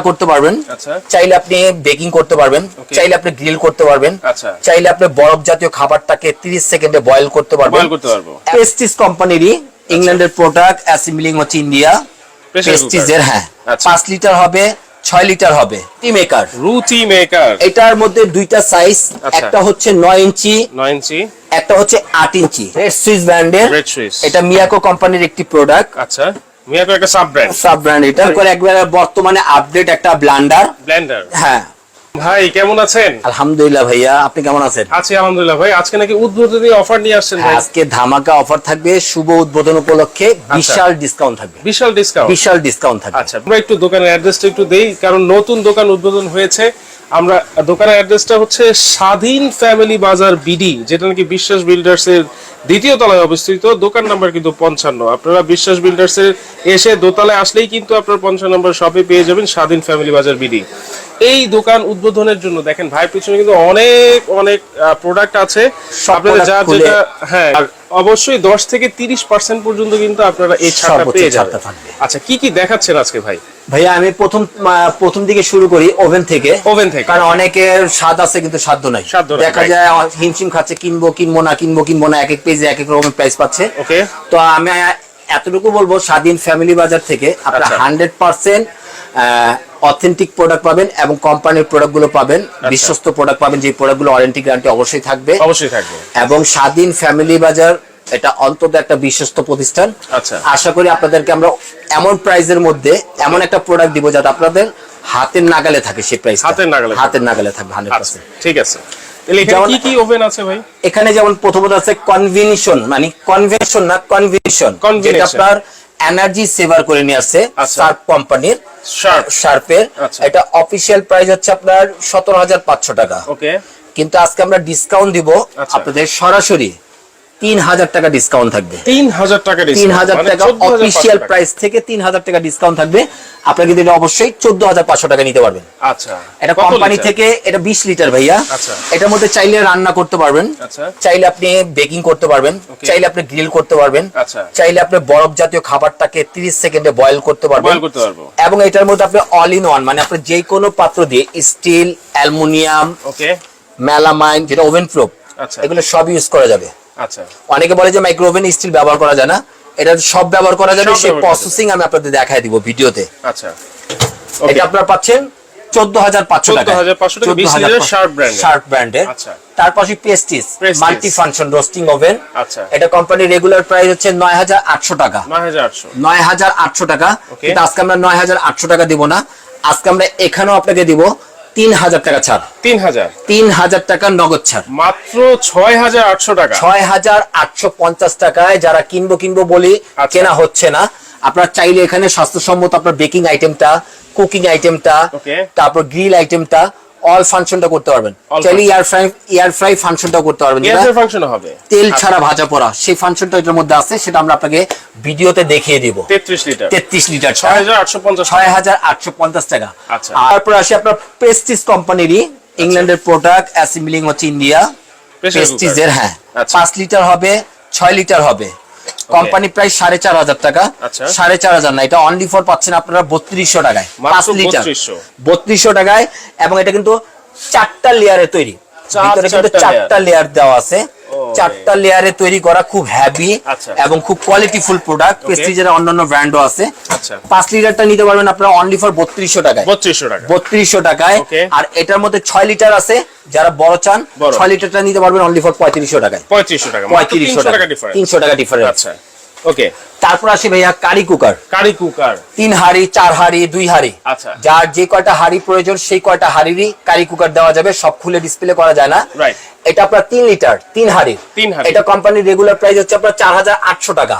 করতে পারবেন আচ্ছা। চাইলে আপনি বেকিং করতে পারবেন চাইলে আপনি গ্রিল করতে পারবেন আচ্ছা। চাইলে আপনি বরফ জাতীয় খাবারটাকে 30 সেকেন্ডে বয়েল করতে পারবেন। পেস্টিস কোম্পানিরই ইংল্যান্ডের প্রোডাক্ট অ্যাসেম্বলিং হচ্ছে ইন্ডিয়া পেস্টিজের হ্যাঁ। আচ্ছা। পাঁচ লিটার হবে ছয় লিটার হবে। টি মেকার রুটি মেকার এটার মধ্যে দুইটা সাইজ। একটা হচ্ছে নয় ইঞ্চি নয় ইঞ্চি। একটা হচ্ছে আট ইঞ্চি। রেড সুইস ব্র্যান্ডের রেড সুইস এটা মিয়াকো কোম্পানির একটি প্রোডাক্ট আচ্ছা। মিয়াকো একটা সাব ব্র্যান্ড সাব ব্র্যান্ড এটা করে একবার বর্তমানে আপডেট একটা ব্লান্ডার ব্লেন্ডার হ্যাঁ। ভাই কেমন আছেন? আলহামদুলিল্লাহ ভাইয়া আপনি কেমন আছেন? আছি আলহামদুলিল্লাহ ভাই আজকে নাকি উদ্বোধনী অফার নিয়ে আসছেন ভাই। আজকে ধামাকা অফার থাকবে শুভ উদ্বোধন উপলক্ষে বিশাল ডিসকাউন্ট থাকবে। বিশাল ডিসকাউন্ট বিশাল ডিসকাউন্ট থাকবে। আচ্ছা আমরা একটু দোকানের অ্যাড্রেসটা একটু দেই কারণ নতুন দোকান উদ্বোধন হয়েছে। আমরা দোকানের অ্যাড্রেসটা হচ্ছে স্বাধীন ফ্যামিলি বাজার বিডি যেটা নাকি বিশ্বাস বিল্ডার্স এর দ্বিতীয় তলায় অবস্থিত। দোকান নাম্বার কিন্তু পঞ্চান্ন। আপনারা বিশ্বাস বিল্ডার্স এর এসে দোতলায় আসলেই কিন্তু আপনার পঞ্চান্ন নম্বর শপে পেয়ে যাবেন স্বাধীন ফ্যামিলি বাজার বিডি। এই দোকান উদ্বোধনের জন্য দেখেন ভাই পিছনে কিন্তু অনেক অনেক প্রোডাক্ট আছে। আপনাদের খুলে- যেটা হ্যাঁ। অবশ্যই দশ থেকে তিরিশ পার্সেন্ট পর্যন্ত কিন্তু আপনারা এই ছাড়টা পেয়ে যাবেন। আচ্ছা কি কি দেখাচ্ছেন আজকে ভাই? ভাইয়া আমি প্রথম প্রথম দিকে শুরু করি ওভেন থেকে। ওভেন থেকে। কারণ অনেকের স্বাদ আছে কিন্তু সাধ্য নাই। দেখা যায় হিমশিম খাচ্ছে কিনবো কিনবো না কিনবো কিনবো না এক এক পেজে এক এক রকমের প্রাইস পাচ্ছে। ওকে তো আমি এতটুকু বলব স্বাধীন ফ্যামিলি বাজার থেকে আপনারা আচ্ছা। হান্ড্রেড পার্সেন্ট অথেন্টিক প্রোডাক্ট পাবেন এবং কোম্পানির প্রোডাক্টগুলো পাবেন। আচ্ছা। বিশ্বস্ত প্রোডাক্ট পাবেন যে প্রোডাক্টগুলো ওয়ারেন্টি গ্যারান্টি অবশ্যই থাকবে। অবশ্যই থাকবে। এবং স্বাধীন ফ্যামিলি বাজার এটা অন্তত একটা বিশ্বস্ত প্রতিষ্ঠান। আচ্ছা। আশা করি আপনাদেরকে আমরা এমন প্রাইজের মধ্যে এমন একটা প্রোডাক্ট দিব যাতে আপনাদের হাতের নাগালে থাকে সেই প্রাইস হাতের নাগালে হাতের নাগালে থাকবে হান্ড্রেড ঠিক আছে। কি কি ওভেন আছে ভাই? এখানে যেমন প্রথমত আছে কনভেনশন মানে কনভেনশন না কনভেনশন যেটা আপনার এনার্জি সেভার করে নিয়ে আসছে শার্প কোম্পানির শার্প শার্পের। এটা অফিসিয়াল প্রাইস হচ্ছে আপনার সতেরো হাজার পাঁচশো টাকা। ওকে কিন্তু আজকে আমরা ডিসকাউন্ট দিব আচ্ছা। আপনাদের সরাসরি। তিন হাজার টাকা ডিসকাউন্ট থাকবে। তিন হাজার টাকা তিন হাজার মানে টাকা 14,500 অফিসিয়াল প্রাইস থেকে তিন হাজার টাকা ডিসকাউন্ট থাকবে। আপনারা কিন্তু এটা অবশ্যই চোদ্দ হাজার পাঁচশো টাকা নিতে পারবেন। আচ্ছা। এটা কোম্পানি থেকে এটা বিশ লিটার ভাইয়া। আচ্ছা। এটার মধ্যে চাইলে রান্না করতে পারবেন। আচ্ছা। চাইলে আপনি বেকিং করতে পারবেন। চাইলে আপনি গ্রিল করতে পারবেন। আচ্ছা। চাইলে আপনি বরফ জাতীয় খাবারটাকে 30 সেকেন্ডে বয়েল করতে পারবেন। এবং এটার মধ্যে আপনি অল ইন ওয়ান মানে আপনি যে কোনো পাত্র দিয়ে স্টিল অ্যালুমিনিয়াম মেলামাইন যেটা ওভেন প্রুফ আচ্ছা। এগুলো সব ইউজ করা যাবে। আচ্ছা। অনেকে বলে যে মাইক্রো ওভেন স্টিল ব্যবহার করা যায় না। এটা সব ব্যবহার করা যাবে সেই। প্রসেসিং আমি আপনাদের দেখায় দিব ভিডিওতে। আচ্ছা। এটা আপনারা পাচ্ছেন চোদ্দ হাজার পাঁচশো টাকা। 14,500 টাকা, 20 লিটারের এর। শার্প ব্র্যান্ডের আচ্ছা। তার পাশে পেস্টিস মাল্টি ফাংশন রোস্টিং ওভেন আচ্ছা। এটা কোম্পানির রেগুলার প্রাইস হচ্ছে নয় হাজার আটশো টাকা। নয় হাজার আটশো। নয় হাজার আটশো টাকা। কিন্তু আজকে আমরা নয় হাজার আটশো টাকা দিব না। আজকে আমরা এখানেও আপনাকে দিব তিন হাজার টাকা ছাড়। তিন হাজার তিন হাজার টাকা নগদ ছাড়। মাত্র ছয় হাজার আটশো টাকা। ছয় হাজার আটশো পঞ্চাশ টাকায় যারা কিনবো কিনবো বলি আচ্ছা। কেনা হচ্ছে না। আপনার চাইলে এখানে স্বাস্থ্যসম্মত আপনার বেকিং আইটেমটা কুকিং আইটেমটা তারপর গ্রিল আইটেমটা অল ফাংশনটা করতে পারবেন। চাইলে ইয়ার ফ্রাই ইয়ার ফ্রাই ফাংশনটা করতে পারবেন। গ্যাসের ফাংশন হবে। তেল ছাড়া ভাজা পড়া সেই ফাংশনটা এটার মধ্যে আছে সেটা আমরা আপনাকে ভিডিওতে দেখিয়ে দিব। তেত্রিশ লিটার। তেত্রিশ লিটার ছয় হাজার আটশো পঞ্চাশ ছয় হাজার আটশো পঞ্চাশ টাকা। আচ্ছা। তারপর আসি আপনার প্রেস্টিজ কোম্পানিরই ইংল্যান্ডের প্রোডাক্ট অ্যাসেম্বলিং হচ্ছে ইন্ডিয়া প্রেস্টিজের হ্যাঁ। আচ্ছা। পাঁচ লিটার হবে ছয় লিটার হবে। কোম্পানি প্রায় সাড়ে চার হাজার টাকা। আচ্ছা। সাড়ে চার হাজার না এটা অনলি ফর পাচ্ছেন আপনারা বত্রিশশো টাকায়। পাঁচ লিটার বত্রিশশো। টাকায় এবং এটা কিন্তু চারটা লেয়ারে তৈরি। ভিতরে কিন্তু চারটা লেয়ার দেওয়া আছে। চারটা লেয়ারে তৈরি করা খুব হ্যাভি আচ্ছা। এবং খুব কোয়ালিটিফুল প্রোডাক্ট প্রেস্টিজের অন্যান্য ব্র্যান্ডও আছে। আচ্ছা। পাঁচ লিটারটা নিতে পারবেন আপনারা অনলি ফর বত্রিশশো টাকায়। বত্রিশশো টাকা। বত্রিশশো টাকায়। আর এটার মধ্যে ছয় লিটার আছে। যারা বড় চান ছয় লিটারটা নিতে পারবেন অনলি ফর পঁয়ত্রিশশো টাকায়। পঁয়ত্রিশশো টাকা। পঁয়ত্রিশশো টাকা। তিনশো টাকা ডিফারেন্স আচ্ছা। ওকে তারপর আসি ভাইয়া কারি কুকার কারি কুকার তিন হাড়ি চার হাড়ি দুই হাড়ি। আচ্ছা। যার যে কয়টা হাড়ি প্রয়োজন সেই কয়টা হাড়িরই কারি কুকার দেওয়া যাবে। সব খুলে ডিসপ্লে করা যায় না। এটা আপনার তিন লিটার তিন হাড়ি। তিন হাঁড়ি। এটা কোম্পানির রেগুলার প্রাইস হচ্ছে আপনার চার হাজার আটশো টাকা।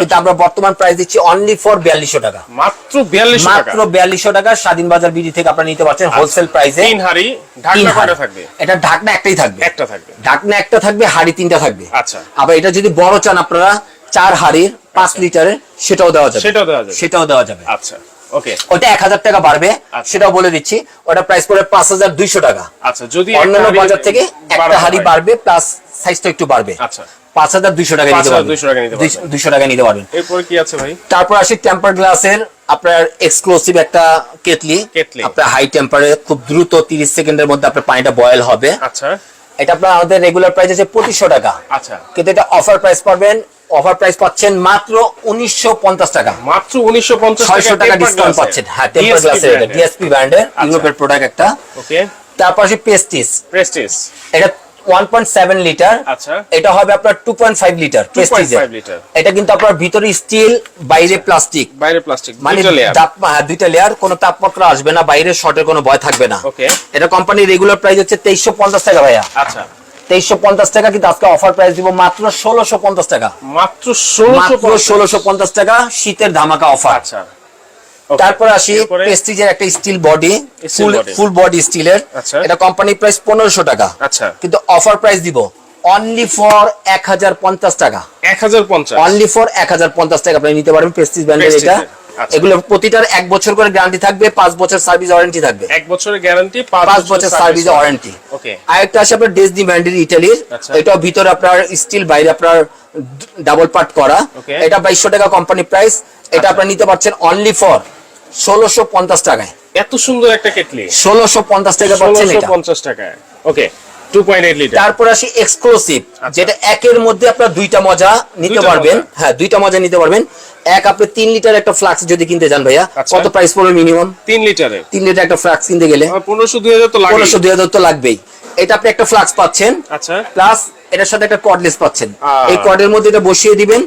কিন্তু আমরা বর্তমান প্রাইস দিচ্ছি অনলি ফর বিয়াল্লিশশো টাকা। মাত্র বিয়াল্লিশশো টাকা। মাত্র বিয়াল্লিশশো টাকা স্বাধীন বাজার বিডি থেকে আপনারা নিতে পারছেন হোলসেল প্রাইসে তিন হাড়ি ঢাকনা থাকবে? এটা ঢাকনা একটাই থাকবে। একটা থাকবে। ঢাকনা একটা থাকবে হাড়ি তিনটা থাকবে। আচ্ছা। আবার এটা যদি বড় চান আপনারা চার হাড়ির পাঁচ লিটারের সেটাও দেওয়া যাবে। সেটাও দেওয়া যাবে। সেটাও দেওয়া যাবে। আচ্ছা ওকে। ওটা এক হাজার টাকা বাড়বে আচ্ছা। সেটাও বলে দিচ্ছি। ওটা প্রাইস পড়বে পাঁচ হাজার দুইশো টাকা। আচ্ছা যদি অন্যান্য বাজার থেকে একটা হাড়ি বাড়বে। প্লাস সাইজটা একটু বাড়বে। আচ্ছা। পাঁচ হাজার দুইশো টাকা নিতে পারবেন। 5,200 টাকা নিতে পারবেন। দুইশো টাকা নিতে পারবেন। এরপরে কি আছে ভাই? তারপর আসি টেম্পার গ্লাসের আপনার এক্সক্লুসিভ একটা কেটলি। কেটলি। আপনার হাই টেম্পারে খুব দ্রুত তিরিশ সেকেন্ডের মধ্যে আপনার পানিটা বয়েল হবে। আচ্ছা। এটা আপনার আমাদের রেগুলার প্রাইস আছে পঁচিশশো টাকা। আচ্ছা। কিন্তু এটা অফার প্রাইস পাবেন অফার প্রাইস পাচ্ছেন মাত্র উনিশশো পঞ্চাশ টাকা। মাত্র উনিশশো পঞ্চাশ টাকা ডিসকাউন্ট পাচ্ছেন। হ্যাঁ টেম্পার গ্লাসের এটা ডিএসপি ব্র্যান্ডের ইউরোপের প্রোডাক্ট একটা। ওকে তারপর আসি পেস্টিস পেস্টিস এটা ওয়ান পয়েন্ট সেভেন লিটার আচ্ছা। এটা হবে আপনার two point five litre 2.5 litre. এটা কিন্তু আপনার ভিতরে স্টিল বাইরে প্লাস্টিক বাইরে প্লাস্টিক মানে দুইটা লেয়ার হ্যাঁ, কোনো তাপমাত্রা আসবে না বাইরে শর্টের কোনো ভয় থাকবে না। ওকে এটা কোম্পানির রেগুলার প্রাইস হচ্ছে তেইশশো পঞ্চাশ টাকা ভাইয়া। আচ্ছা। তেইশশো পঞ্চাশ টাকা কিন্তু আজকে অফার প্রাইস দিব মাত্র ষোলোশো পঞ্চাশ টাকা। মাত্র ষোলোশো মাত্র ষোলোশো পঞ্চাশ টাকা শীতের ধামাকা অফার আচ্ছা। তারপর আসি প্রেস্টিজের একটা স্টিল বডি ফুল বডি স্টিলের। এটা কোম্পানি প্রাইস পনেরোশো টাকা। আচ্ছা। কিন্তু অফার প্রাইস দিব অনলি ফর এক হাজার পঞ্চাশ টাকা। এক হাজার পঞ্চাশ। অনলি ফর এক হাজার পঞ্চাশ টাকা আপনি নিতে পারবেন প্রেস্টিজ ব্র্যান্ডের এটা। আচ্ছা। এগুলো প্রতিটার এক বছর করে গ্যারান্টি থাকবে পাঁচ বছর সার্ভিস ওয়ারেন্টি থাকবে। এক বছরের গ্যারান্টি পাঁচ বছর সার্ভিস ওয়ারেন্টি আরেকটা আছে আপনার ডেসনি ব্র্যান্ডের ইটালির। এটা ভিতরে আপনার স্টিল বাইরে আপনার ডাবল পার্ট করা। এটা বাইশশো টাকা কোম্পানি প্রাইস এটা। আপনার নিতে পারছেন অনলি ফর ষোলোশো পঞ্চাশ টাকায়। এত সুন্দর একটা কেটলি। ষোলোশো পঞ্চাশ টাকা পাচ্ছেন এটা। পঞ্চাশ টাকায়। ওকে তারপর আসি এক্সক্লুসিভ আচ্ছা। যেটা একের মধ্যে আপনার দুইটা মজা নিতে পারবেন। হ্যাঁ দুইটা মজা নিতে পারবেন। এক আপনি তিন লিটার একটা ফ্লাক্স যদি কিনতে যান ভাইয়া আচ্ছা। কত প্রাইস পড়বে মিনিমাম তিন লিটারে তিন লিটার একটা ফ্লাক্স কিনতে গেলে। পনেরোশো দুই হাজার তো পনেরোশো দুই হাজার তো লাগবেই। এটা আপনি একটা ফ্লাক্স পাচ্ছেন। আচ্ছা। প্লাস এটার সাথে একটা কর্ডলেস পাচ্ছেন। এই কর্ডের মধ্যে এটা বসিয়ে দিবেন।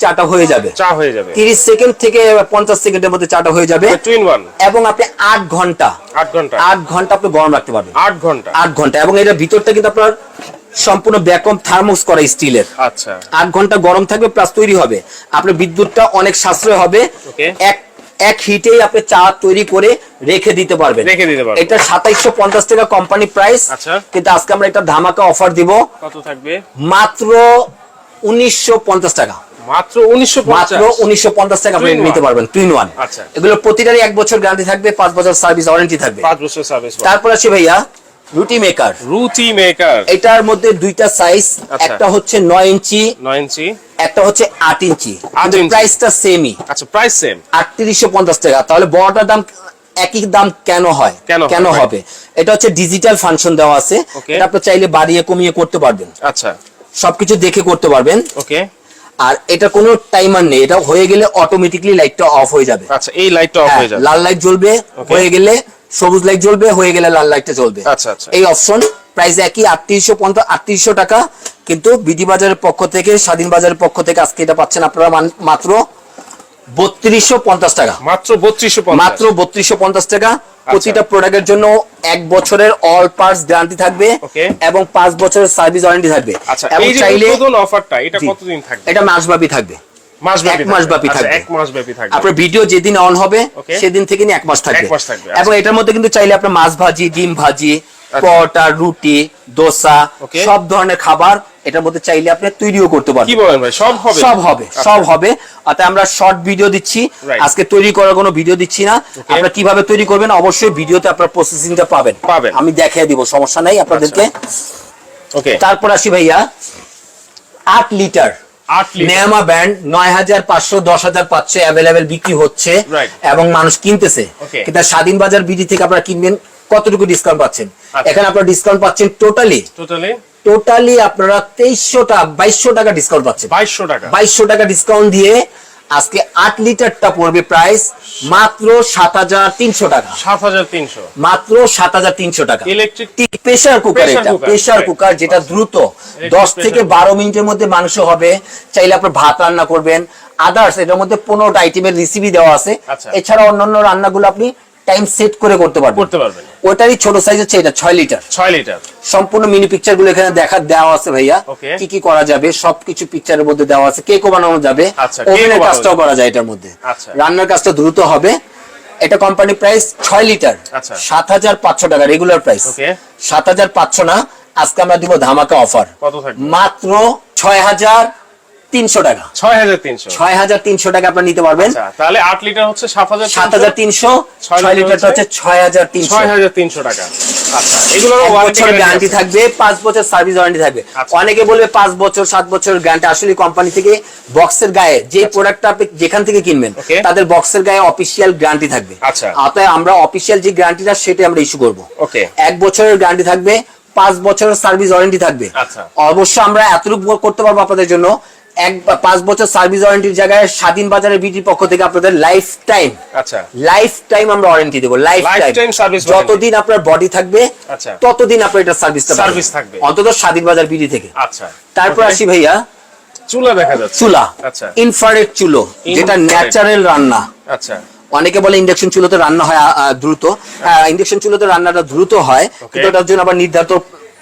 চাটা হয়ে যাবে। চা হয়ে যাবে। তিরিশ সেকেন্ড থেকে পঞ্চাশ সেকেন্ডের মধ্যে চাটা হয়ে যাবে। টু ইন ওয়ান এবং আপনি আট ঘণ্টা আট ঘণ্টা। আট ঘণ্টা আপনি গরম রাখতে পারবেন। আট ঘণ্টা। আট ঘণ্টা। এবং এটার ভিতরটা কিন্তু আপনার সম্পূর্ণ ব্যাকম থার্মোক্স করা স্টিলের। আচ্ছা। আট ঘণ্টা গরম থাকবে প্লাস তৈরি হবে। আপনার বিদ্যুৎটা অনেক সাশ্রয় হবে. এক এক হিটেই আপনি চা তৈরি করে রেখে দিতে পারবেন। রেখে দিতে পারবেন। এটা সাতাইশশো পঞ্চাশ টাকা কোম্পানি প্রাইস আচ্ছা। কিন্তু আজকে আমরা একটা ধামাকা অফার দিব। কত থাকবে? মাত্র উনিশশো পঞ্চাশ টাকা। মাত্র উনিশশো মাত্র উনিশশো পঞ্চাশ টাকা আপনি নিতে। পারবেন টুইন ওয়ান আচ্ছা। এগুলো প্রতিটারই এক বছর গ্যারান্টি থাকবে বছর সার্ভিস ওয়ারেন্টি থাকবে। বছর সার্ভিস তারপর আছে ভাইয়া রুটি মেকার রুটি মেকার এটার মধ্যে দুইটা সাইজ আচ্ছা। একটা হচ্ছে ইঞ্চি ইঞ্চি। একটা হচ্ছে ইঞ্চি। প্রাইসটা সেমই আচ্ছা প্রাইস সেম আটত্রিশশো পঞ্চাশ টাকা। তাহলে বড়টার দাম একই দাম কেন হয়? কেন হবে? এটা হচ্ছে ডিজিটাল ফাংশন দেওয়া আছে. এটা আপনি চাইলে বাড়িয়ে কমিয়ে করতে পারবেন। আচ্ছা। সবকিছু দেখে করতে পারবেন। ওকে আর এটা কোনো টাইমার নেই এটা হয়ে গেলে অটোমেটিকলি লাইটটা অফ হয়ে যাবে। আচ্ছা এই লাইটটা অফ হ্যাঁ, হয়ে যাবে। লাল লাইট জ্বলবে হয়ে গেলে সবুজ লাইট জ্বলবে হয়ে গেলে লাল লাইটটা জ্বলবে। আচ্ছা, আচ্ছা। এই অপশন প্রাইস একই আটত্রিশশো পঞ্চাশ আটত্রিশশো টাকা। কিন্তু বিডি বাজারের পক্ষ থেকে স্বাধীন বাজারের পক্ষ থেকে আজকে এটা পাচ্ছেন আপনারা মাত্র বত্রিশশো পঞ্চাশ টাকা। মাত্র বত্রিশশো মাত্র বত্রিশশো পঞ্চাশ টাকা। প্রতিটা প্রোডাক্টের জন্য এক বছরের অল পার্টস গ্যারান্টি থাকবে এবং পাঁচ বছরের সার্ভিস ওয়ারেন্টি থাকবে। আচ্ছা এবং চাইলে অফারটা এটা কতদিন থাকবে? এটা মাসব্যাপী থাকবে। আচ্ছা, আপনার ভিডিও যেদিন অন হবে সেদিন থেকে এক মাস থাকবে। আচ্ছা। এবং এটার মধ্যে কিন্তু চাইলে আপনার মাছ ভাজি ডিম ভাজি পরোটা রুটি দোসা সব ধরনের খাবার এটার মধ্যে চাইলে আপনি তৈরিও করতে কি পারবেন বলেন ভাই? সব হবে? সব হবে আচ্ছা। সব হবে। অর্থাৎ আমরা শর্ট ভিডিও দিচ্ছি। আজকে তৈরি করার কোনো ভিডিও দিচ্ছি না। আপনারা কীভাবে তৈরি করবেন? অবশ্যই ভিডিওতে আপনার প্রসেসিংটা পাবেন। পাবেন। আমি দেখিয়ে দিব সমস্যা নাই আপনাদেরকে। ওকে তারপর আসি ভাইয়া। আট লিটার আট লিটার নেয়ামা ব্যান্ড নয় হাজার পাঁচশো দশ হাজার পাঁচশো অ্যাভেলেবেল বিক্রি হচ্ছে এবং মানুষ কিনতেছে. কিন্তু স্বাধীন বাজার বিডি থেকে আপনারা কিনবেন কতটুকু ডিসকাউন্ট পাচ্ছেন? আচ্ছা। এখানে আপনারা ডিসকাউন্ট পাচ্ছেন টোটালি টোটালি টোটালি আপনারা তেইশশো টাকা বাইশশো টাকা ডিসকাউন্ট পাচ্ছেন। বাইশশো টাকা বাইশশো টাকা ডিসকাউন্ট দিয়ে আজকে আট লিটারটা পড়বে প্রাইস মাত্র সাত হাজার তিনশো টাকা সাত হাজার তিনশো। মাত্র সাত হাজার তিনশো টাকা ইলেকট্রিক প্রেসার কুকার এটা। প্রেসার কুকার যেটা দ্রুত দশ থেকে বারো মিনিটের মধ্যে মাংস হবে। চাইলে আপনার ভাত রান্না করবেন। আদার্স এটার মধ্যে পনেরোটা আইটেমের রেসিপি দেওয়া আছে। আচ্ছা। এছাড়া অন্যান্য রান্নাগুলো আপনি টাইম সেট করে করতে পারবেন। করতে পারবেন। ওটারই ছোট সাইজ হচ্ছে এটা ছয় লিটার ছয় লিটার সম্পূর্ণ মিনি পিকচারগুলো এখানে দেখা দেওয়া আছে ভাইয়া। কি কি করা যাবে সবকিছু পিকচারের মধ্যে দেওয়া আছে। কেকও বানানো যাবে। আচ্ছা, ওভেনের কাজটাও। করা যায় এটার মধ্যে। আচ্ছা। রান্নার কাজটা দ্রুত হবে। এটা কোম্পানি প্রাইস ছয় লিটার আচ্ছা। সাত হাজার পাঁচশো টাকা রেগুলার প্রাইস Okay. সাত হাজার পাঁচশো না আজকে আমরা দিব ধামাকা অফার মাত্র ছয় হাজার তিনশো টাকা। ছয় হাজার তিনশো। ছয় হাজার তিনশো টাকা আপনার নিতে পারবেন। আচ্ছা তাহলে আট লিটার হচ্ছে সাত হাজার সাত হাজার তিনশো ছয় লিটার হচ্ছে ছয় হাজার তিনশো। ছয় হাজার তিনশো টাকা। আচ্ছা এগুলোর বছর গ্যারান্টি থাকবে পাঁচ বছর সার্ভিস ওয়ারেন্টি থাকবে। আচ্ছা। অনেকে বলবে পাঁচ বছর সাত বছর গ্যারান্টি আসলে কোম্পানি থেকে বক্সের গায়ে যে প্রোডাক্টটা আপনি যেখান থেকে কিনবেন। তাদের বক্সের গায়ে অফিসিয়াল গ্যারান্টি থাকবে। আচ্ছা। অতএব আমরা অফিসিয়াল যে গ্যারান্টিটা সেটা আমরা ইস্যু করব। Okay. এক বছরের গ্যারান্টি থাকবে পাঁচ বছরের সার্ভিস ওয়ারেন্টি থাকবে। অবশ্য আমরা এতটুকু করতে পারব আপনাদের জন্য এক পাঁচ বছর সার্ভিস ওয়ারেন্টির জায়গায় স্বাধীন বাজারের বিটির পক্ষ থেকে আপনাদের লাইফ টাইম আচ্ছা। লাইফ টাইম আমরা ওয়ারেন্টি দেবো লাইফ টাইম warranty। যতদিন আপনার বডি থাকবে আচ্ছা। ততদিন আপনার এটা সার্ভিসটা Service থাকবে। অন্তত স্বাধীন বাজার বিডি থেকে। আচ্ছা। তারপর আসি ভাইয়া চুলা দেখা যাচ্ছে। চুলা। আচ্ছা। ইনফ্রারেড চুলো যেটা ন্যাচারাল রান্না। আচ্ছা। অনেকে বলে ইন্ডাকশন চুলোতে রান্না হয় দ্রুত। ইন্ডাকশন চুলোতে রান্নাটা দ্রুত হয় কিন্তু এটার জন্য আবার নির্ধারিত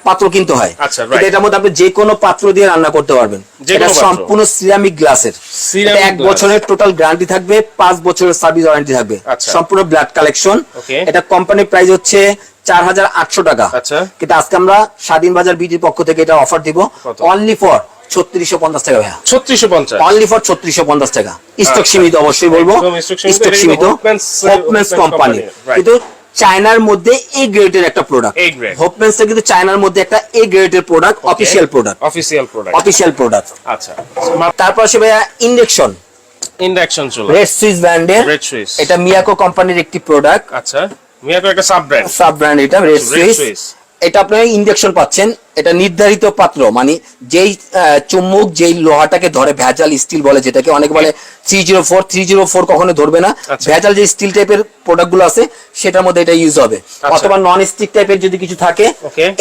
পাত্র কিনতে হয়। আচ্ছা, এটার মধ্যে আপনি যে কোনো পাত্র দিয়ে রান্না করতে পারবেন। এটা সম্পূর্ণ সিরামিক গ্লাসের এক বছরের টোটাল গ্যারান্টি থাকবে পাঁচ বছরের সার্ভিস ওয়ারেন্টি থাকবে। আচ্ছা। সম্পূর্ণ ব্লাড কালেকশন এটা কোম্পানির প্রাইস হচ্ছে চার হাজার আটশো টাকা। আচ্ছা। কিন্তু আজকে আমরা স্বাধীন বাজার বিটির পক্ষ থেকে এটা অফার দিব। অনলি ফর ছত্রিশশো পঞ্চাশ টাকা ভাইয়া। ছত্রিশশো পঞ্চাশ। অনলি ফর ছত্রিশশো পঞ্চাশ টাকা। স্টক। সীমিত অবশ্যই বলব। সীমিত। স্টক কোম্পানি কিন্তু চায়নার মধ্যে এ গ্রেডের একটা প্রোডাক্ট grade. হোপমেন্সটা কিন্তু চায়নার মধ্যে একটা এ গ্রেডের product official product official product official product আচ্ছা। তারপর আসে ভাইয়া ইন্ডেকশন ইন্ডাকশন চুলা। রেড সুইস ব্র্যান্ডের Red Swiss। এটা মিয়াকো কোম্পানির একটি প্রোডাক্ট আচ্ছা। মিয়াকো একটা সাব ব্র্যান্ড সাব ব্র্যান্ড এটা রেড সুইস এটা আপনারা ইন্ডাকশন পাচ্ছেন। এটা নির্ধারিত পাত্র মানে যেই চুম্বক যেই লোহাটাকে ধরে ভেজাল স্টিল বলে যেটাকে অনেক বলে three zero four three zero four কখনো ধরবে না। আচ্ছা। ভেজাল যে স্টিল টাইপের প্রোডাক্টগুলো আছে সেটার মধ্যে এটা ইউজ হবে। অথবা নন স্টিক টাইপের যদি কিছু থাকে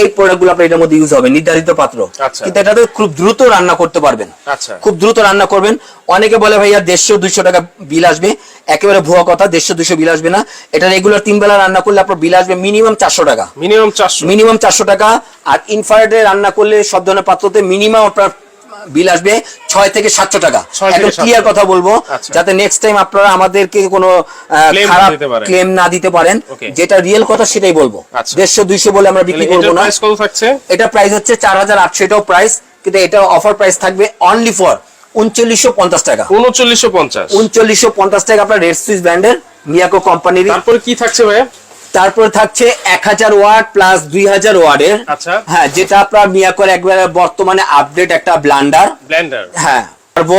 এই প্রোডাক্টগুলো আপনার এটার মধ্যে ইউজ হবে নির্ধারিত পাত্র। আচ্ছা। কিন্তু এটাতে খুব দ্রুত রান্না করতে পারবেন। আচ্ছা। খুব দ্রুত রান্না করবেন। অনেকে বলে ভাইয়া দেড়শো দুইশো টাকা বিল আসবে। একেবারে ভুয়া কথা দেড়শো দুইশো বিল আসবে না। এটা রেগুলার তিন বেলা রান্না করলে আপনার বিল আসবে মিনিমাম চারশো টাকা। মিনিমাম চারশো। মিনিমাম চারশো টাকা। আর ইনফ্রারেডে রান্না করলে সব ধরনের পাত্রতে মিনিমাম আপনার বিল আসবে ছয় থেকে সাতশো টাকা। একদম ক্লিয়ার কথা বলব আচ্ছা। যাতে নেক্সট টাইম আপনারা আমাদেরকে কোনো খারাপ ক্লেম না দিতে পারেন যেটা রিয়েল কথা সেটাই বলব। আচ্ছা। দেড়শো দুইশো বলে আমরা বিক্রি করব না। এটা প্রাইস হচ্ছে চার হাজার আটশো এটাও প্রাইস কিন্তু এটা অফার প্রাইস থাকবে অনলি ফর উনচল্লিশশো পঞ্চাশ টাকা। উনচল্লিশশো পঞ্চাশ। উনচল্লিশশো পঞ্চাশ টাকা আপনার রেড সুইস ব্র্যান্ডের মিয়াকো কোম্পানির তারপরে কি থাকছে ভাইয়া? তারপরে থাকছে এক হাজার ওয়াট প্লাস দুই হাজার ওয়ার্ডের আচ্ছা। হ্যাঁ যেটা আপনার মিয়াকোর একবারে বর্তমানে আপডেট একটা ব্লান্ডার ব্লান্ডার হ্যাঁ পারব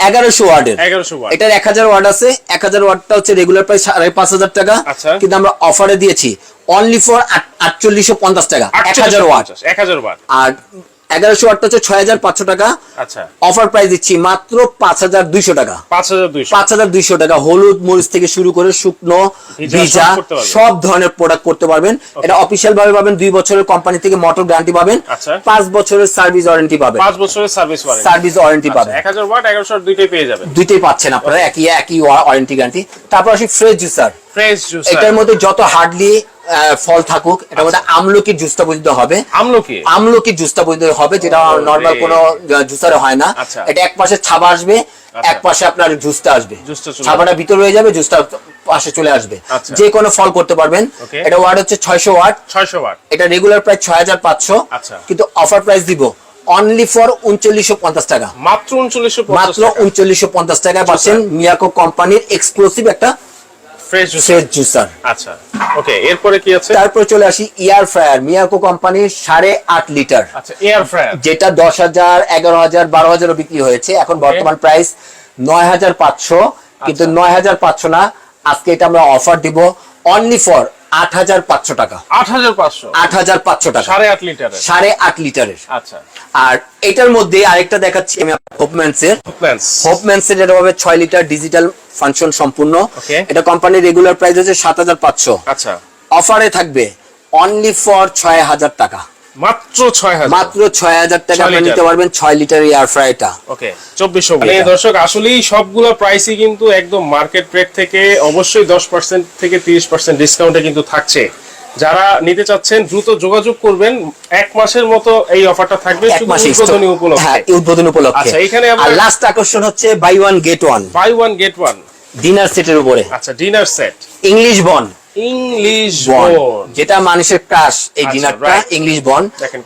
এগারোশো এগারোশো এটার এক হাজার ওয়ার্ড আছে এক হাজার ওয়ার্ডটা হচ্ছে রেগুলার প্রাইস সাড়ে পাঁচ হাজার টাকা। আচ্ছা। কিন্তু আমরা অফারে দিয়েছি অনলি ফর আটচল্লিশশো পঞ্চাশ টাকা এক হাজার ওয়াট। এক হাজার ওয়াট। আর এগারোশো হচ্ছে ছয় হাজার পাঁচশো টাকা। আচ্ছা। অফার প্রাইস দিচ্ছি মাত্র পাঁচ হাজার দুইশো টাকা। পাঁচ হাজার দুইশো। টাকা। হলুদ মরিচ থেকে শুরু করে শুকনো ভিজা সব ধরনের প্রোডাক্ট করতে পারবেন। এটা অফিসিয়াল ভাবে পাবেন দুই বছরের কোম্পানি থেকে মোটর গ্যারান্টি পাবেন। আচ্ছা। পাঁচ বছরের সার্ভিস ওয়ারেন্টি পাবেন। পাঁচ বছরের সার্ভিস সার্ভিস ওয়ারেন্টি পাবেন। এক হাজার ওয়াট এগারোশো দুইটাই পেয়ে যাবেন। দুইটাই পাচ্ছেন আপনারা একই একই ওয়ারেন্টি গ্যারান্টি তারপর আসি ফ্রেশ জুসার ফ্রেশ জুস এটার মধ্যে যত হার্ডলি ফল থাকুক এটার মধ্যে আচ্ছা। আমলকির জুসটা পর্যন্ত হবে। আমলকি? আমলকির জুসটা পর্যন্ত হবে যেটা নর্মাল কোনো জুসারে হয় না। আচ্ছা। এটা এক পাশে ছাবা আসবে আচ্ছা। এক পাশে আপনার জুসটা আসবে। ছাবাটা ভিতরে হয়ে যাবে জুসটা পাশে চলে আসবে। যে কোনো ফল করতে পারবেন। এটা ওয়াট হচ্ছে ছয়শো ওয়াট। ছয়শো ওয়াট। এটা রেগুলার প্রাইস ছয় হাজার পাঁচশো। কিন্তু অফার প্রাইস দিব অনলি ফর উনচল্লিশশো পঞ্চাশ টাকা। মাত্র উনচল্লিশশো মাত্র উনচল্লিশশো পঞ্চাশ টাকায় পাচ্ছেন মিয়াকো কোম্পানির এক্সক্লুসিভ একটা ফ্রেশ ফ্রেশ জুসার আচ্ছা ওকে এরপরে কি আছে? তারপরে চলে আসি এয়ার ফ্রায়ার মিয়াকো কোম্পানির সাড়ে আট লিটার আচ্ছা এয়ার ফ্রায়ার যেটা দশ হাজার এগারো হাজার বারো হাজারও বিক্রি হয়েছে। এখন বর্তমান প্রাইস নয় হাজার পাঁচশো কিন্তু আচ্ছা। নয় হাজার পাঁচশো না। আজকে এটা আমরা অফার দিব অনলি ফর আট হাজার পাঁচশো টাকা। আট হাজার পাঁচশো? আট হাজার পাঁচশো টাকা। সাড়ে আট লিটারের? সাড়ে আট লিটারের। আচ্ছা। আর এটার মধ্যে আরেকটা দেখাচ্ছি আমি হোপম্যান্সের প্ল্যান্স হোপম্যান্সের এটা হবে ছয় লিটার ডিজিটাল ফাংশন সম্পূর্ণ। এটা কোম্পানির রেগুলার প্রাইস হচ্ছে সাত হাজার পাঁচশো। আচ্ছা। অফারে থাকবে অনলি ফর ছয় হাজার টাকা। মাত্র মাত্র ছয় হাজার টাকা আপনি নিতে পারবেন ছয় লিটার এয়ার ফ্রাইটা ওকে চব্বিশশো মানে দর্শক আসলেই সবগুলো প্রাইসই কিন্তু একদম মার্কেট রেট থেকে অবশ্যই দশ পার্সেন্ট থেকে তিরিশ পার্সেন্ট ডিসকাউন্টে কিন্তু থাকছে। যারা নিতে চাচ্ছেন দ্রুত যোগাযোগ করবেন। এক মাসের মতো এই অফারটা থাকবে উদ্বোধনী উপলক্ষে। হ্যাঁ উদ্বোধন উপলক্ষে। আচ্ছা, এখানে আর লাস্ট আকর্ষণ হচ্ছে buy one get one buy one get one dinner সেটের উপরে। আচ্ছা dinner set English bone English যেটা মানুষের ক্রাশ এই আচ্ছা, ডিনারটা ইংলিশ বন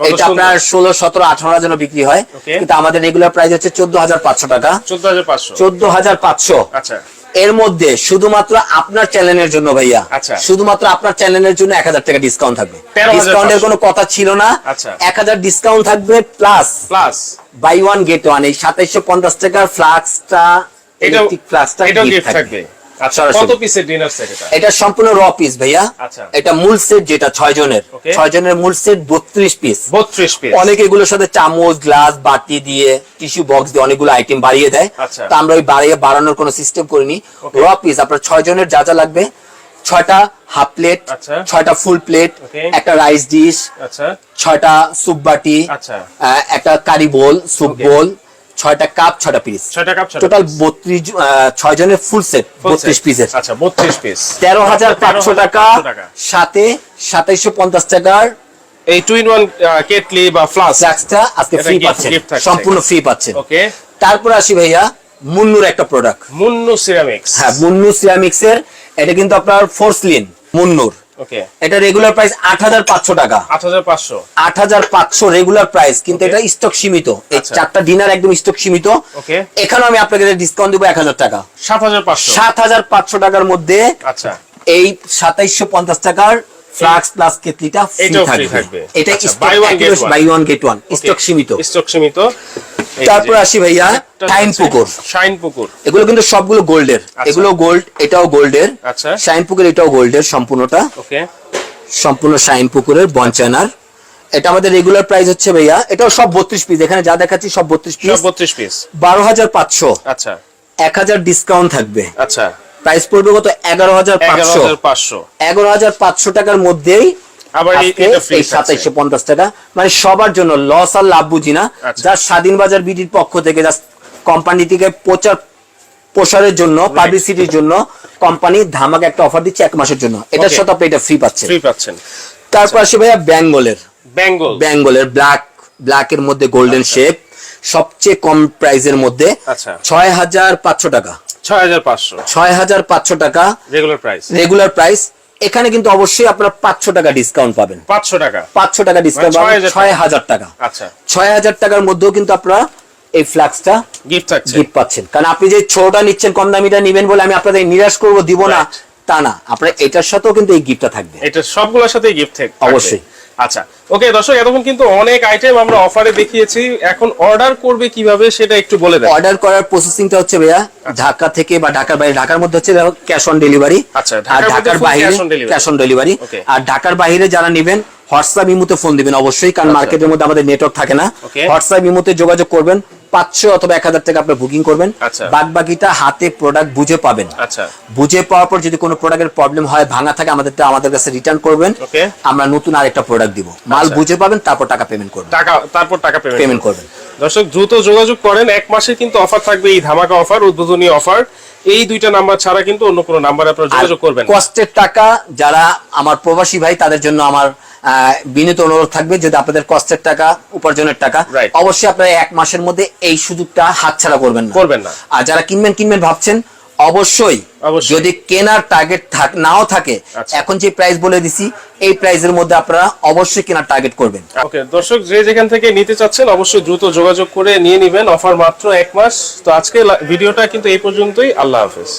এটা আপনার ষোলো সতেরো আঠারো বিক্রি হয়। কিন্তু আমাদের রেগুলার প্রাইস হচ্ছে চোদ্দ হাজার পাঁচশো টাকা। চোদ্দ হাজার পাঁচশো। চোদ্দ হাজার পাঁচশো। আচ্ছা। এর মধ্যে শুধুমাত্র আপনার চ্যানেলের জন্য ভাইয়া। আচ্ছা। শুধুমাত্র আপনার চ্যানেলের জন্য এক হাজার টাকা ডিসকাউন্ট থাকবে। 13,500 ডিসকাউন্টের কোনো কথা ছিল না। আচ্ছা। এক হাজার ডিসকাউন্ট থাকবে plus plus buy one get one এই সাতাইশো পঞ্চাশ টাকার ফ্লাক্সটা এটাও ফ্লাক্সটা থাকবে। আচ্ছা। কত পিসের ডিনার সেট এটা? এটা সম্পূর্ণ র পিস ভাইয়া। আচ্ছা। এটা মূল সেট যেটা ছয় জনের। জনের মূল সেট বত্রিশ পিস বত্রিশ পিস অনেক এগুলোর সাথে চামচ গ্লাস বাটি দিয়ে টিস্যু বক্স দিয়ে অনেকগুলো আইটেম বাড়িয়ে দেয়। আচ্ছা। তো আমরা ওই বাড়িয়ে বাড়ানোর কোনো সিস্টেম করিনি। র পিস আপনার ছয় জনের যা যা লাগবে ছয়টা হাফ প্লেট আচ্ছা। ছয়টা ফুল প্লেট একটা রাইস ডিশ আচ্ছা। ছয়টা স্যুপ বাটি আচ্ছা। একটা কারি বোল স্যুপ Okay. বোল ছয়টা কাপ ছয়টা পিস ছয়টা কাপ টোটাল বত্রিশ ছয় জনের ফুল সেট বত্রিশ। পিসের আচ্ছা বত্রিশ পিস তেরো হাজার পাঁচশো টাকা। 13,500 টাকা। সাথে সাতাইশো পঞ্চাশ টাকার এই টু ইন ওয়ান কেটলি বা ফ্লাস্ক ফ্ল্যাক্সটা আজকে ফ্রি পাচ্ছেন সম্পূর্ণ ফ্রি পাচ্ছেন ওকে তারপর আসি ভাইয়া মুন্নুর একটা প্রোডাক্ট মুন্নু সিরামিক্স হ্যাঁ মুন্নু সিরামিক্স এর এটা কিন্তু আপনার ফোর্সলিন মুন্নুর। ওকে এটা রেগুলার প্রাইস আট হাজার পাঁচশো টাকা। আট হাজার পাঁচশো। আট হাজার পাঁচশো রেগুলার প্রাইস কিন্তু এটা স্টক সীমিত। এই আচ্ছা। চারটা ডিনার একদম স্টক সীমিত। Okay. এখানে আমি আপনাকে ডিসকাউন্ট দিব এক হাজার টাকা। সাত হাজার পাঁচশো। সাত হাজার পাঁচশো টাকার মধ্যে আচ্ছা। এই সাতাইশো পঞ্চাশ টাকার ফ্লাক্স প্লাস কেটলিটা ফ্রি থাকবে। এটা আচ্ছা, buy one, get one. Buy one get one stock সীমিত। স্টক সীমিত। তারপর আসি ভাইয়া টাইম পুকুর শাইন পুকুর এগুলো কিন্তু সবগুলো গোল্ডের। এগুলো গোল্ড এটাও গোল্ডের। আচ্ছা। শাইন পুকুর এটাও গোল্ডের সম্পূর্ণটা। ওকে সম্পূর্ণ শাইন পুকুরের বঞ্চানার। এটা আমাদের রেগুলার প্রাইস হচ্ছে ভাইয়া। এটাও সব বত্রিশ পিস এখানে যা দেখাচ্ছি সব বত্রিশ পিস বত্রিশ পিস বারো হাজার পাঁচশো। আচ্ছা। এক হাজার ডিসকাউন্ট থাকবে। আচ্ছা। প্রাইস পড়বে কত? এগারো হাজার পাঁচশো। এগারো হাজার পাঁচশো। টাকার মধ্যেই আবার এই- পঞ্চাশ টাকা। মানে সবার জন্য লস আর লাভ বুঝি না। আচ্ছা। যার স্বাধীন বাজার বিডির পক্ষ থেকে যা কোম্পানি থেকে প্রচার প্রসারের জন্য পাবলিসিটির জন্য কোম্পানি ধামাকে একটা অফার দিচ্ছে এক মাসের জন্য। এটার. সাথে আপনি এটা ফ্রি পাচ্ছেন। ফ্রি পাচ্ছেন। তারপর আসে ভাইয়া বেঙ্গলের বেঙ্গল বেঙ্গলের ব্ল্যাক ব্ল্যাক এর মধ্যে গোল্ডেন শেপ সবচেয়ে কম প্রাইসের মধ্যে আচ্ছা। ছয় হাজার পাঁচশো টাকা। ছয় হাজার পাঁচশো। ছয় হাজার পাঁচশো টাকা রেগুলার প্রাইস রেগুলার প্রাইস এখানে কিন্তু অবশ্যই আপনারা পাঁচশো টাকা ডিসকাউন্ট পাবেন। পাঁচশো টাকা। পাঁচশো টাকা ডিসকাউন্ট মানে পাবেন ছয় হাজার টাকা। আচ্ছা। ছয় হাজার টাকার মধ্যেও কিন্তু আপনারা এই ফ্লাক্সটা গিফট গিফট পাচ্ছেন। কারণ আপনি যে ছোটটা নিচ্ছেন কম দামিটা নিবেন বলে আমি আপনাদের নিরাশ করব দিব না তা না। আপনার এটার সাথেও কিন্তু এই গিফটটা থাকবে। এটা সবগুলোর সাথে গিফট থাকবে। অবশ্যই। আচ্ছা ওকে দর্শক এতক্ষণ কিন্তু অনেক আইটেম আমরা অফারে দেখিয়েছি এখন অর্ডার করবে কীভাবে সেটা একটু বলে দেন অর্ডার করার প্রসেসিংটা হচ্ছে ভাইয়া ঢাকা থেকে বা ঢাকার বাইরে ঢাকার মধ্যে হচ্ছে ক্যাশ অন ডেলিভারি আচ্ছা, আর ঢাকার বাইরে। ক্যাশ অন ডেলিভারি আর ঢাকার বাইরে যারা নেবেন হোয়াটসঅ্যাপ ইমুতে ফোন দিবেন অবশ্যই কারণ আচ্ছা। মার্কেটের মধ্যে আমাদের নেটওয়ার্ক থাকে না. হোয়াটসঅ্যাপ ইমুতে যোগাযোগ করবেন পাঁচশো অথবা এক হাজার টাকা আপনি বুকিং করবেন। আচ্ছা। বাদ বাকিটা হাতে প্রোডাক্ট বুঝে পাবেন। আচ্ছা। বুঝে পাওয়ার পর যদি কোনো প্রোডাক্টের প্রবলেম হয় ভাঙা থাকে আমাদের আমাদের কাছে রিটার্ন করবেন। আমরা নতুন আরেকটা প্রোডাক্ট দিব। মাল আচ্ছা। বুঝে পাবেন তারপর টাকা পেমেন্ট করবেন। টাকা তারপর টাকা পেমেন্ট করবেন। দর্শক দ্রুত যোগাযোগ করেন। এক মাসের কিন্তু অফার থাকবে এই ধামাকা অফার উদ্বোধনী অফার এই দুইটা নাম্বার ছাড়া কিন্তু অন্য কোনো নাম্বারে আপনারা যোগাযোগ করবেন। কষ্টের টাকা যারা আমার প্রবাসী ভাই তাদের জন্য আমার বিনীত অনুরোধ থাকবে যদি আপনাদের কষ্টের টাকা উপার্জনের টাকা অবশ্যই আপনারা এক মাসের মধ্যে এই সুযোগটা হাতছাড়া করবেন না। করবেন না। আর যারা কিনবেন কিনবেন ভাবছেন অবশ্যই। যদি কেনার টার্গেট থাক নাও থাকে আচ্ছা। এখন যে প্রাইস বলে দিছি এই প্রাইসের মধ্যে আপনারা অবশ্যই কেনার টার্গেট করবেন। ওকে দর্শক যে যেখান থেকে নিতে চাচ্ছেন অবশ্যই দ্রুত যোগাযোগ করে নিয়ে নেবেন। অফার মাত্র এক মাস। তো আজকে ভিডিওটা কিন্তু এই পর্যন্তই। আল্লাহ হাফেজ।